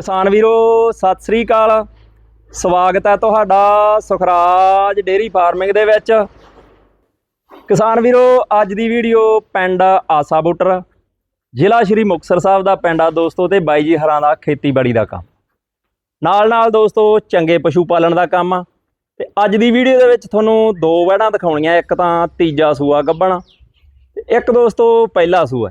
ਕਿਸਾਨ ਵੀਰੋ, ਸਤਿ ਸ੍ਰੀ ਅਕਾਲ। ਸਵਾਗਤ ਹੈ ਤੁਹਾਡਾ ਸੁਖਰਾਜ ਡੇਰੀ ਫਾਰਮਿੰਗ ਦੇ ਵਿੱਚ। ਕਿਸਾਨ ਵੀਰੋ, ਅੱਜ ਦੀ ਵੀਡੀਓ ਪਿੰਡ ਆਸਾ ਬੁੱਟਰ, ਜ਼ਿਲ੍ਹਾ ਸ਼੍ਰੀ ਮੁਕਤਸਰ ਸਾਹਿਬ ਦਾ ਪਿੰਡ ਆ ਦੋਸਤੋ ਤੇ ਬਾਈ ਜੀ ਹਰਾਂ ਦਾ ਖੇਤੀਬਾੜੀ ਦਾ ਕੰਮ। ਨਾਲ ਨਾਲ ਦੋਸਤੋ, ਚੰਗੇ ਪਸ਼ੂ ਪਾਲਣ ਦਾ ਕੰਮ ਆ। ਤੇ ਅੱਜ ਦੀ ਵੀਡੀਓ ਦੇ ਵਿੱਚ ਤੁਹਾਨੂੰ ਦੋ ਵੜਾਂ ਦਿਖਾਉਣੀਆਂ, ਇੱਕ ਤਾਂ ਤੀਜਾ ਸੂਆ ਗੱਬਣ, ਤੇ ਇੱਕ ਦੋਸਤੋ ਪਹਿਲਾ ਸੂਆ।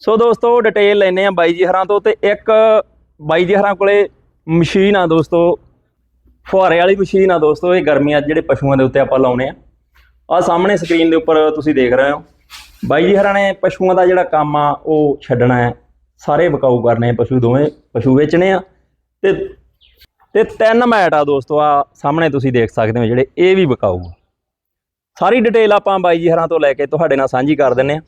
ਸੋ ਦੋਸਤੋ ਡਿਟੇਲ ਲੈਨੇ ਆ ਬਾਈ ਜੀ ਹਰਾਂ ਤੋਂ ਤੇ ਇੱਕ ਬਾਈ ਜੀ ਹਰਾਂ ਕੋਲੇ ਮਸ਼ੀਨ ਆ ਦੋਸਤੋ। ਫੁਹਾਰੇ ਵਾਲੀ ਮਸ਼ੀਨ ਆ ਦੋਸਤੋ, ਇਹ ਗਰਮੀਆਂ ਜਿਹੜੇ ਪਸ਼ੂਆਂ ਦੇ ਉੱਤੇ ਆਪਾਂ ਲਾਉਨੇ ਆ। ਆ ਸਾਹਮਣੇ ਸਕਰੀਨ ਦੇ ਉੱਪਰ ਤੁਸੀਂ ਦੇਖ ਰਹੇ ਹੋ। ਬਾਈ ਜੀ ਹਰਾਂ ਨੇ ਪਸ਼ੂਆਂ ਦਾ ਜਿਹੜਾ ਕੰਮ ਆ, ਉਹ ਛੱਡਣਾ ਹੈ। ਸਾਰੇ ਵਿਕਾਊ ਕਰਨੇ ਪਸ਼ੂ ਦੋਵੇਂ, ਪਸ਼ੂ ਵੇਚਣੇ ਆ। ਤੇ ਤੇ ਤਿੰਨ ਮੈਟ ਆ ਦੋਸਤੋ, ਆ ਸਾਹਮਣੇ ਤੁਸੀਂ ਦੇਖ ਸਕਦੇ ਹੋ ਜਿਹੜੇ, ਇਹ ਵੀ ਵਿਕਾਊ ਆ। ਸਾਰੀ ਡਿਟੇਲ ਆਪਾਂ ਬਾਈ ਜੀ ਹਰਾਂ ਤੋਂ ਲੈ ਕੇ ਤੁਹਾਡੇ ਨਾਲ ਸਾਂਝੀ ਕਰ ਦਿੰਨੇ ਆ।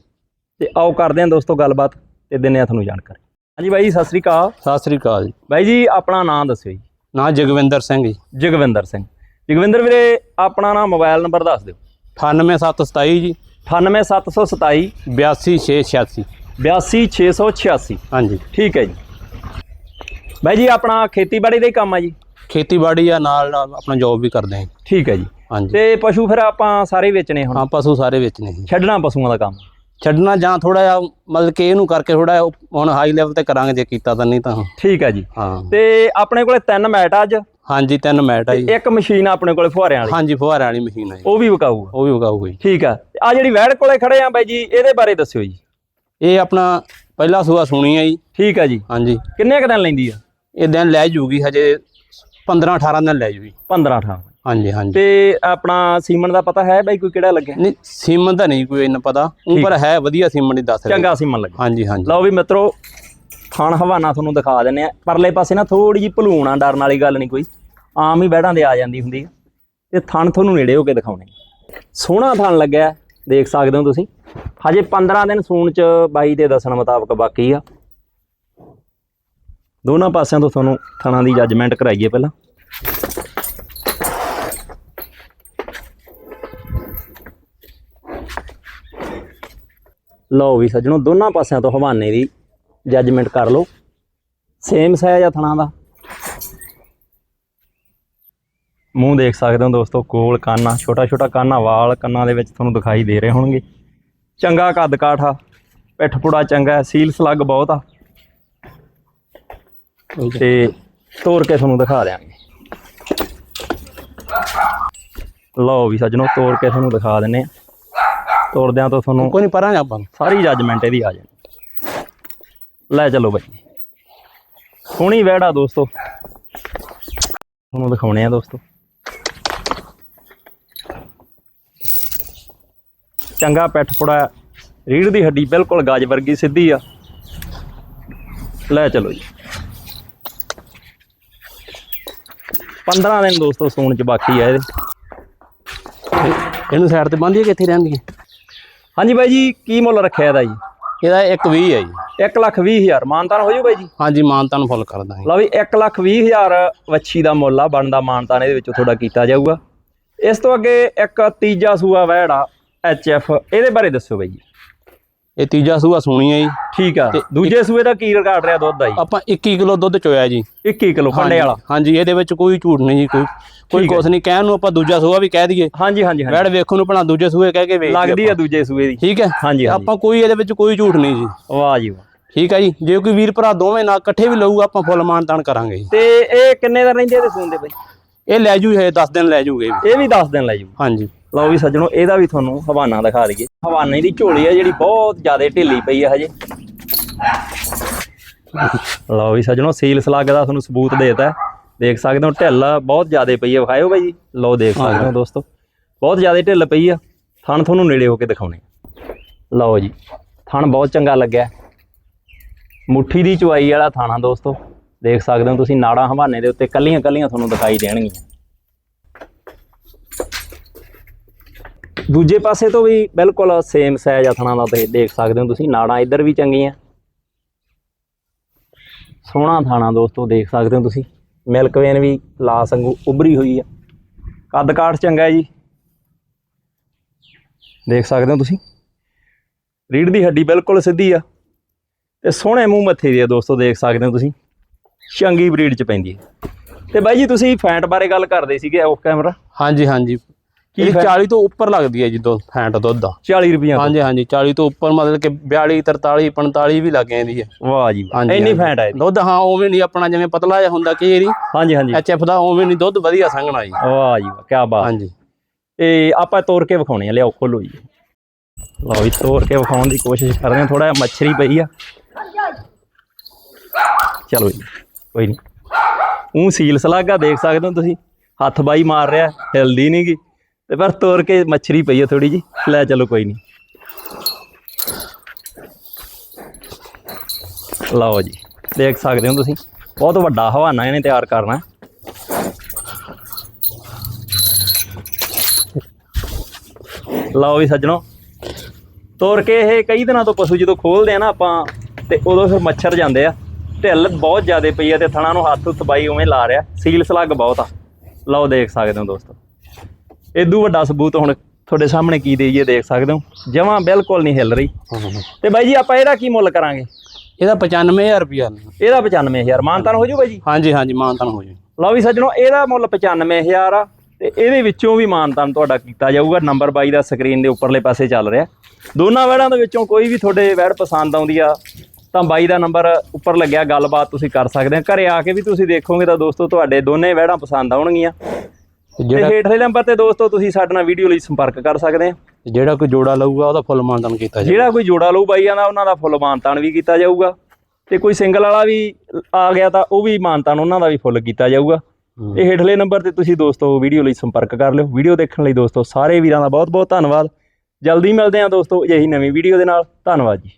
ਤੇ ਆਓ ਕਰਦੇ ਹਾਂ ਦੋਸਤੋ ਗੱਲਬਾਤ ਤੇ ਦਿੰਨੇ ਆ ਤੁਹਾਨੂੰ ਜਾਣਕਾਰੀ। ਹਾਂਜੀ ਬਾਈ ਜੀ ਸਤਿ ਸ੍ਰੀ ਅਕਾਲ। ਸਤਿ ਸ੍ਰੀ ਅਕਾਲ ਜੀ। ਬਾਈ ਜੀ ਆਪਣਾ ਨਾਮ ਦੱਸਿਓ ਜੀ। ਨਾਂ ਜਗਵਿੰਦਰ ਸਿੰਘ ਜੀ। ਜਗਵਿੰਦਰ ਸਿੰਘ। ਜਗਵਿੰਦਰ ਵੀਰੇ ਆਪਣਾ ਨਾਮ ਮੋਬਾਈਲ ਨੰਬਰ ਦੱਸ ਦਿਓ। 98727 ਜੀ। 98727 82686 82686 ਹਾਂਜੀ। ਠੀਕ ਹੈ ਜੀ। ਬਾਈ ਜੀ ਆਪਣਾ ਖੇਤੀਬਾੜੀ ਦਾ ਹੀ ਕੰਮ ਆ ਜੀ। ਖੇਤੀਬਾੜੀ ਆ ਨਾਲ ਨਾਲ ਆਪਣਾ ਜੌਬ ਵੀ ਕਰਦੇ ਹਾਂ। ਠੀਕ ਹੈ ਜੀ। ਹਾਂਜੀ। ਤੇ ਪਸ਼ੂ ਫਿਰ ਆਪਾਂ ਸਾਰੇ ਵੇਚਣੇ ਹੁਣ? ਹਾਂ ਪਸ਼ੂ ਸਾਰੇ ਵੇਚਣੇ ਜੀ। ਛੱਡਣਾ ਪਸ਼ੂਆਂ ਦਾ ਕੰਮ? ਛੱਡਣਾ ਜਾਂ ਥੋੜਾ ਜਿਹਾ ਮਤਲਬ ਕਿ ਇਹਨੂੰ ਕਰਕੇ ਥੋੜਾ ਹੁਣ ਹਾਈ ਲੈਵਲ ਤੇ ਕਰਾਂਗੇ ਜੇ ਕੀਤਾ ਤਾਂ ਨਹੀਂ ਤਾਂ ਠੀਕ ਹੈ ਜੀ। ਹਾਂ। ਤੇ ਆਪਣੇ ਕੋਲੇ ਤਿੰਨ ਮੈਟ ਆ ਅੱਜ? ਹਾਂਜੀ ਤਿੰਨ ਮੈਟ ਆ ਜੀ। ਇੱਕ ਮਸ਼ੀਨ ਆਪਣੇ ਕੋਲੇ ਫੁਹਾਰਿਆਂ ਵਾਲੀ? ਹਾਂਜੀ ਫੁਹਾਰੇ ਵਾਲੀ ਮਸ਼ੀਨ ਆ ਜੀ। ਉਹ ਵੀ ਵਿਕਾਊ ਉਹ ਵੀ ਉਗਾਊਗਾ ਜੀ। ਠੀਕ ਆ। ਆ ਜਿਹੜੀ ਵੈੜ ਕੋਲੇ ਖੜੇ ਆ ਬਾਈ ਜੀ ਇਹਦੇ ਬਾਰੇ ਦੱਸਿਓ ਜੀ। ਇਹ ਆਪਣਾ ਪਹਿਲਾ ਸੂਆ ਸੁਣੀ ਆ ਜੀ। ਠੀਕ ਆ ਜੀ। ਹਾਂਜੀ। ਕਿੰਨੇ ਕ ਦਿਨ ਲੈਂਦੀ ਆ? ਇਹ ਦਿਨ ਲੈ ਜੂਗੀ ਹਜੇ 15 18 ਦਿਨ ਲੈ ਜੂਗੀ। 15 18 ਹਾਂਜੀ ਹਾਂਜੀ। ਤੇ ਆਪਣਾ ਸੀਮਨ ਦਾ ਪਤਾ ਹੈ ਬਾਈ ਕੋਈ ਕਿਹੜਾ ਲੱਗਿਆ? ਨਹੀਂ ਸੀਮਨ ਦਾ ਨਹੀਂ ਕੋਈ ਇੰਨਾ ਪਤਾ। ਉਹ ਪਰ ਹੈ ਵਧੀਆ ਸੀਮਨ ਦੀ ਦੱਸ ਰਹੇ। ਚੰਗਾ ਸੀਮਨ ਲੱਗਿਆ। ਹਾਂਜੀ ਹਾਂਜੀ। ਲਓ ਵੀ ਮਿੱਤਰੋ ਥਣ ਹਵਾਨਾ ਤੁਹਾਨੂੰ ਦਿਖਾ ਦਿੰਨੇ ਆ ਪਰਲੇ ਪਾਸੇ ਨਾ ਥੋੜੀ ਜਿਹੀ ਭਲੂਣ ਆ ਡਰਨ ਵਾਲੀ ਗੱਲ ਨਹੀਂ ਕੋਈ। ਆਮ ਹੀ ਬੈੜਾਂ ਦੇ ਆ ਜਾਂਦੀ ਹੁੰਦੀ ਆ। ਤੇ ਥਣ ਤੁਹਾਨੂੰ ਨੇੜੇ ਹੋ ਕੇ ਦਿਖਾਉਣੇ ਸੋਹਣਾ ਥਣ ਲੱਗਿਆ ਦੇਖ ਸਕਦੇ ਹੋ ਤੁਸੀਂ। ਹਜੇ 15 ਦਿਨ ਸੂਣ ਚ ਬਾਈ ਦੇ ਦੱਸਣ ਮੁਤਾਬਕ ਬਾਕੀ ਆ। ਦੋਨਾਂ ਪਾਸਿਆਂ ਤੋਂ ਤੁਹਾਨੂੰ ਥਣਾਂ ਦੀ ਜੱਜਮੈਂਟ ਕਰਾਈਏ ਪਹਿਲਾਂ। ਲਓ ਵੀ ਸੱਜਣੋ ਦੋਨਾਂ ਪਾਸਿਆਂ ਤੋਂ ਹਵਾਨੇ ਦੀ ਜੱਜਮੈਂਟ ਕਰ ਲਓ। ਸੇਮ ਸਾਈਜ਼ ਆ ਥਣਾ ਦਾ। ਮੂੰਹ ਦੇਖ ਸਕਦੇ ਹੋ ਦੋਸਤੋ ਕੋਲ ਕਾਨਾ ਛੋਟਾ ਛੋਟਾ ਕਾਨਾ ਵਾਲ ਕੰਨਾਂ ਦੇ ਵਿੱਚ ਤੁਹਾਨੂੰ ਦਿਖਾਈ ਦੇ ਰਹੇ ਹੋਣਗੇ। ਚੰਗਾ ਕੱਦ ਕਾਠਾ ਪਿੱਠ ਪੁੜਾ ਚੰਗਾ ਹੈ, ਸੀਲ ਸਲੱਗ ਬਹੁਤ ਆ। ਤੇ ਤੋੜ ਕੇ ਤੁਹਾਨੂੰ ਦਿਖਾ ਦਿਆਂਗੇ। ਲਓ ਵੀ ਸੱਜਣੋ ਤੋੜ ਕੇ ਤੁਹਾਨੂੰ ਦਿਖਾ ਦਿੰਨੇ ਆ। ਤੋੜਦਿਆਂ ਤੋਂ ਤੁਹਾਨੂੰ ਕੋਈ ਨਹੀਂ ਪਰਾਂ ਆਪਾਂ। ਸਾਰੀ ਜੱਜਮੈਂਟ ਇਹਦੀ ਆ ਜਾਣੀ। ਲੈ ਚਲੋ ਬੱਚੇ ਸੋਹਣੀ ਵੈੜਾ ਦੋਸਤੋ। ਤੁਹਾਨੂੰ ਦਿਖਾਉਣੇ ਆ ਦੋਸਤੋ। ਚੰਗਾ ਪੈਠ ਪੁੜਾ ਰੀੜ ਦੀ ਹੱਡੀ ਬਿਲਕੁਲ ਗਾਜ ਵਰਗੀ ਸਿੱਧੀ ਆ। ਲੈ ਚਲੋ ਜੀ। 15 ਦਿਨ ਦੋਸਤੋ ਸੂਣ ਚ ਬਾਕੀ ਆ ਇਹਦੇ। ਇਹਨੂੰ ਸਾਈਡ ਤੇ ਬੰਨ੍ਹਦੀਏ ਕਿੱਥੇ ਰਹਿੰਦੀ ਹੈ ਹਾਂਜੀ ਬਾਈ ਜੀ ਕੀ ਮੁੱਲ ਰੱਖਿਆ ਇਹਦਾ ਜੀ? ਇਹਦਾ 120 ਹੈ ਜੀ। 1 ਲੱਖ 20 ਹਜ਼ਾਰ। ਮਾਨਤਾਨ ਹੋ ਜੂ ਬਾਈ ਜੀ? ਹਾਂਜੀ ਮਾਨਤਾ ਨੂੰ ਫੁੱਲ ਕਰ ਦਾਂਗੇ। ਲਓ ਵੀ 1 ਲੱਖ 20 ਹਜ਼ਾਰ ਵੱਛੀ ਦਾ ਮੁੱਲ ਆ ਬਣਦਾ ਮਾਨਤਾਨ ਇਹਦੇ ਵਿੱਚੋਂ ਥੋੜਾ ਕੀਤਾ ਜਾਊਗਾ। ਇਸ ਤੋਂ ਅੱਗੇ ਇੱਕ ਤੀਜਾ ਸੂਆ ਵੈੜ ਆ ਐਫ ਇਹਦੇ ਬਾਰੇ ਦੱਸਿਓ ਬਾਈ ਜੀ। ਇਹ ਤੀਜਾ ਸੂਆ ਸੁਣੀ ਹੈ ਜੀ। ਠੀਕ ਆ। ਦੂਜੇ ਸੂਏ ਦਾ ਕੀ ਰਿਕਾਰਡ ਰਿਹਾ ਦੁੱਧ ਦਾ ਜੀ? ਆਪਾਂ 21 ਕਿਲੋ ਦੁੱਧ ਚੋਇਆ ਜੀ। 21 ਕਿਲੋ ਫੰਡੇ ਵਾਲਾ। ਹਾਂਜੀ ਇਹਦੇ ਵਿੱਚ ਕੋਈ ਝੂਠ ਨਹੀਂ ਜੀ ਕੋਈ ਕੋਈ। ਕੁਛ ਨਹੀਂ। ਕਹਿਣ ਨੂੰ ਆਪਾਂ ਦੂਜਾ ਸੂਆ ਵੀ ਕਹਿ ਦਈਏ। ਹਾਂਜੀ ਹਾਂਜੀ ਵੈੜ ਵੇਖਣ ਨੂੰ ਭਲਾ ਦੂਜੇ ਸੂਏ ਕਹਿ ਕੇ ਵੇਚ ਲੱਗਦੀ ਆ ਦੂਜੇ ਸੂਏ ਦੀ। ਠੀਕ ਹੈ? ਹਾਂਜੀ ਆਪਾਂ ਕੋਈ ਇਹਦੇ ਵਿੱਚ ਕੋਈ ਝੂਠ ਨਹੀਂ ਜੀ। ਵਾਹ ਜੀ ਵਾਹ। ਠੀਕ ਹੈ ਜੀ। ਜੇ ਕੋਈ ਵੀਰ ਭਰਾ ਦੋਵੇਂ ਨਾਲ ਇਕੱਠੇ ਵੀ ਲਊਗਾ ਆਪਾਂ ਫੁੱਲ ਮਾਨਤਾਨ ਕਰਾਂਗੇ ਜੀ। ਤੇ ਇਹ ਕਿੰਨੇ ਦਿਨ ਰਹਿੰਦੇ ਇਹਦੇ ਸੂਣ ਦੇ ਬਾਈ? ਇਹ ਲੈ ਜੂ ਇਹ 10 ਦਿਨ ਲੈ ਜੂਗੇ। ਇਹ ਵੀ 10 ਦਿਨ ਲੈ ਜੂ। ਹਾਂਜੀ। ਲਓ ਵੀ ਸੱਜਣੋ ਇਹਦਾ ਵੀ ਤੁਹਾਨੂੰ ਹਵਾਨਾ ਦਿਖਾ ਦਈਏ। ਹਵਾਨੇ ਦੀ ਝੋਲੀ ਆ ਜਿਹੜੀ ਬਹੁਤ ਜ਼ਿਆਦਾ ਢਿੱਲੀ ਪਈ ਆ ਹਜੇ। ਲਓ ਵੀ ਸੱਜਣੋ ਸੀਲ ਸਲੱਗ ਦਾ ਤੁਹਾਨੂੰ ਸਬੂਤ ਦੇਤਾ। ਦੇਖ ਸਕਦੇ ਹੋ ਢਿੱਲ ਬਹੁਤ ਜ਼ਿਆਦਾ ਪਈ ਆ। ਵਿਖਾਇਓ ਬਾਈ ਜੀ। ਲਓ ਦੇਖ ਸਕਦੇ ਹੋ ਦੋਸਤੋ ਬਹੁਤ ਜ਼ਿਆਦਾ ਢਿੱਲ ਪਈ ਆ। ਥਣ ਤੁਹਾਨੂੰ ਨੇੜੇ ਹੋ ਕੇ ਦਿਖਾਉਣੇ। ਲਓ ਜੀ ਥਣ ਬਹੁਤ ਚੰਗਾ ਲੱਗਿਆ। ਮੁੱਠੀ ਦੀ ਚੁਆਈ ਵਾਲਾ ਥਾਣਾ ਦੋਸਤੋ। ਦੇਖ ਸਕਦੇ ਹੋ ਤੁਸੀਂ ਨਾੜਾਂ ਹਵਾਨੇ ਦੇ ਉੱਤੇ ਕੱਲੀਆਂ ਕੱਲੀਆਂ ਤੁਹਾਨੂੰ ਦਿਖਾਈ ਦੇਣਗੀਆਂ। ਦੂਜੇ ਪਾਸੇ ਤੋਂ ਵੀ ਬਿਲਕੁਲ ਸੇਮ ਸਾਈਜ਼ ਆ ਥਣਾ ਦਾ ਤੇ ਦੇਖ ਸਕਦੇ ਹੋ, ਤੁਸੀਂ ਨਾੜਾਂ ਇੱਧਰ ਵੀ ਚੰਗੀਆਂ। ਸੋਹਣਾ ਥਾਣਾ ਦੋਸਤੋ, ਦੇਖ ਸਕਦੇ ਹੋ ਤੁਸੀਂ। ਮਿਲਕ ਵੇਨ ਵੀ ਲਾਸ ਵਾਂਗੂ ਉਭਰੀ ਹੋਈ ਆ। ਕੱਦ ਕਾਠ ਚੰਗਾ ਹੈ ਜੀ। ਦੇਖ ਸਕਦੇ ਹੋ ਤੁਸੀਂ। ਰੀੜ ਦੀ ਹੱਡੀ ਬਿਲਕੁਲ ਸਿੱਧੀ ਆ ਤੇ ਸੋਹਣੇ ਮੂੰਹ ਮੱਥੇ ਦੀ ਆ ਦੋਸਤੋ, ਦੇਖ ਸਕਦੇ ਹੋ ਤੁਸੀਂ। ਚੰਗੀ ਬਰੀਡ ਚ ਪੈਂਦੀ ਹੈ ਤੇ ਬਾਈ ਜੀ, ਤੁਸੀਂ ਫੈਂਟ ਬਾਰੇ ਗੱਲ ਕਰਦੇ ਸੀਗੇ ਆਫ ਕੈਮਰਾ ਹਾਂਜੀ ਹਾਂਜੀ। ਇਹ ਫੈ- 40 ਤੋਂ ਉੱਪਰ ਲੱਗਦੀ ਹੈ ਜੀ ਦੁੱਧ ਫੈਂਟ ਦੁੱਧ ਦਾ 40 ਰੁਪਈਆ ਤੋਂ। ਹਾਂਜੀ ਹਾਂਜੀ 40 ਤੋਂ ਉੱਪਰ ਮਤਲਬ ਕਿ 42 43 45 ਵੀ ਲੱਗ ਜਾਂਦੀ ਹੈ। ਵਾਹ ਜੀ ਇੰਨੀ। ਫੈਂਟ ਹੈ ਇਹਦੀ। ਦੁੱਧ ਹਾਂ ਉਵੇਂ ਨਹੀਂ ਆਪਣਾ ਜਿਵੇਂ ਪਤਲਾ ਜਿਹਾ ਹੁੰਦਾ ਕਈ ਵਾਰੀ ਹਾਂਜੀ ਹਾਂਜੀ। ਐਚਐਫ ਦਾ ਉਵੇਂ ਨਹੀਂ ਦੁੱਧ ਵਧੀਆ ਸੰਘਣਾ ਜੀ। ਵਾਹ ਜੀ ਵਾਹ ਕੀ ਬਾਤ। ਹਾਂਜੀ। ਇਹ ਆਪਾਂ ਤੋੜ ਕੇ ਵਿਖਾਉਣੇ ਆ ਲਿਆਓ ਖੋਲੋ ਜੀ। ਲਓ ਵੀ ਤੋੜ ਕੇ ਵਿਖਾਉਣ ਦੀ ਕੋਸ਼ਿਸ਼ ਕਰ ਰਹੇ ਹਾਂ ਥੋੜਾ ਜਿਹਾ ਮੱਛਰੀ ਪਈ ਆ। ਚਲੋ ਜੀ ਕੋਈ ਨਹੀਂ। ਉਹ ਸੀਲ ਸਲਾਗਾ ਦੇਖ ਸਕਦੇ ਹੋ ਤੁਸੀਂ। ਹੱਥ ਬਾਈ ਮਾਰ ਰਿਹਾ ਹਿਲਦੀ ਨਹੀਂ ਗੀ ਤੇ ਪਰ ਤੋੜ ਕੇ ਮੱਛਰੀ ਪਈ ਆ ਥੋੜੀ ਜੀ ਲੈ ਚਲੋ ਕੋਈ ਨਹੀਂ ਲਓ ਜੀ, ਦੇਖ ਸਕਦੇ ਹੋ ਤੁਸੀਂ। ਬਹੁਤ ਵੱਡਾ ਹਵਾਨਾ ਇਹਨੇ ਤਿਆਰ ਕਰਨਾ। ਲਓ ਵੀ ਸੱਜਣੋ ਤੋੜ ਕੇ ਇਹ ਕਈ ਦਿਨਾਂ ਤੋਂ ਪਸ਼ੂ ਜਦੋਂ ਖੋਲਦੇ ਆ ਨਾ ਆਪਾਂ, ਤੇ ਉਦੋਂ ਫਿਰ ਮੱਛਰ ਜਾਂਦੇ ਆ। ਢਿੱਲ ਬਹੁਤ ਜ਼ਿਆਦਾ ਪਈ ਆ ਤੇ ਥਣਾ ਨੂੰ ਹੱਥ ਉੱਤ ਉਵੇਂ ਲਾ ਰਿਹਾ। ਸੀਲ ਸਲੱਗ ਬਹੁਤ ਆ। ਲਓ ਦੇਖ ਸਕਦੇ ਹੋ ਦੋਸਤੋ। ਇਦੋਂ ਵੱਡਾ ਸਬੂਤ ਹੁਣ ਤੁਹਾਡੇ ਸਾਹਮਣੇ ਕੀ ਦੇਈਏ ਦੇਖ ਸਕਦੇ ਹੋ। ਜਮਾਂ ਬਿਲਕੁਲ ਨਹੀਂ ਹਿੱਲ ਰਹੀ। ਤੇ ਬਾਈ ਜੀ ਆਪਾਂ ਇਹਦਾ ਕੀ ਮੁੱਲ ਕਰਾਂਗੇ? ਇਹਦਾ 95000 ਰੁਪਿਆ ਇਹਦਾ 95000 ਮਾਨਤਾਨ ਹੋ ਜੂ ਬਾਈ ਜੀ? ਹਾਂਜੀ ਹਾਂਜੀ ਮਾਨਤਨ ਹੋ ਜੀ। ਲਓ ਵੀ ਸੱਜਣੋ ਇਹਦਾ ਮੁੱਲ 95000 ਆ ਤੇ ਇਹਦੇ ਵਿੱਚੋਂ ਵੀ ਮਾਨਤਾਨ ਤੁਹਾਡਾ ਕੀਤਾ ਜਾਊਗਾ। ਨੰਬਰ 22 ਦਾ ਸਕਰੀਨ ਦੇ ਉੱਪਰਲੇ ਪਾਸੇ ਚੱਲ ਰਿਹਾ। ਦੋਨਾਂ ਵੈੜਾਂ ਦੇ ਵਿੱਚੋਂ ਕੋਈ ਵੀ ਤੁਹਾਡੇ ਵੈੜ ਪਸੰਦ ਆਉਂਦੀ ਆ ਤਾਂ 22 ਦਾ ਨੰਬਰ ਉੱਪਰ ਲੱਗਿਆ। ਗੱਲਬਾਤ ਤੁਸੀਂ ਕਰ ਸਕਦੇ ਆ ਘਰੇ ਆ ਕੇ ਵੀ ਤੁਸੀਂ ਦੇਖੋਗੇ ਤਾਂ ਦੋਸਤੋ ਤੁਹਾਡੇ ਦੋਨੇ ਵੈੜਾਂ ਪਸੰਦ ਆਉਣਗੀਆਂ। ਤੇ ਜਿਹੜਾ ਹੇਠਲੇ ਨੰਬਰ ਤੇ ਦੋਸਤੋ ਤੁਸੀਂ ਸਾਡੇ ਨਾਲ ਵੀਡੀਓ ਲਈ ਸੰਪਰਕ ਕਰ ਸਕਦੇ ਆ। ਜਿਹੜਾ ਕੋਈ ਜੋੜਾ ਲਊਗਾ ਉਹਦਾ ਫੁੱਲ ਮਾਨਤਨ ਕੀਤਾ ਜੀ ਜਿਹੜਾ ਕੋਈ ਜੋੜਾ ਲਊ ਬਾਈਆਂ ਦਾ ਉਹਨਾਂ ਦਾ ਫੁੱਲ ਮਾਨਤਾਨ ਵੀ ਕੀਤਾ ਜਾਊਗਾ। ਤੇ ਕੋਈ ਸਿੰਗਲ ਵਾਲਾ ਵੀ ਆ ਗਿਆ ਤਾਂ ਉਹ ਵੀ ਮਾਨਤਾਨ ਉਹਨਾਂ ਦਾ ਵੀ ਫੁੱਲ ਕੀਤਾ ਜਾਊਗਾ। ਇਹ ਹੇਠਲੇ ਨੰਬਰ ਤੇ ਤੁਸੀਂ ਦੋਸਤੋ ਵੀਡੀਓ ਲਈ ਸੰਪਰਕ ਕਰ ਲਿਓ। ਵੀਡੀਓ ਦੇਖਣ ਲਈ ਦੋਸਤੋ ਸਾਰੇ ਵੀਰਾਂ ਦਾ ਬਹੁਤ ਬਹੁਤ ਧੰਨਵਾਦ। ਜਲਦੀ ਮਿਲਦੇ ਹਾਂ ਦੋਸਤੋ ਅਜਿਹੀ ਨਵੀਂ ਵੀਡੀਓ ਦੇ ਨਾਲ। ਧੰਨਵਾਦ ਜੀ।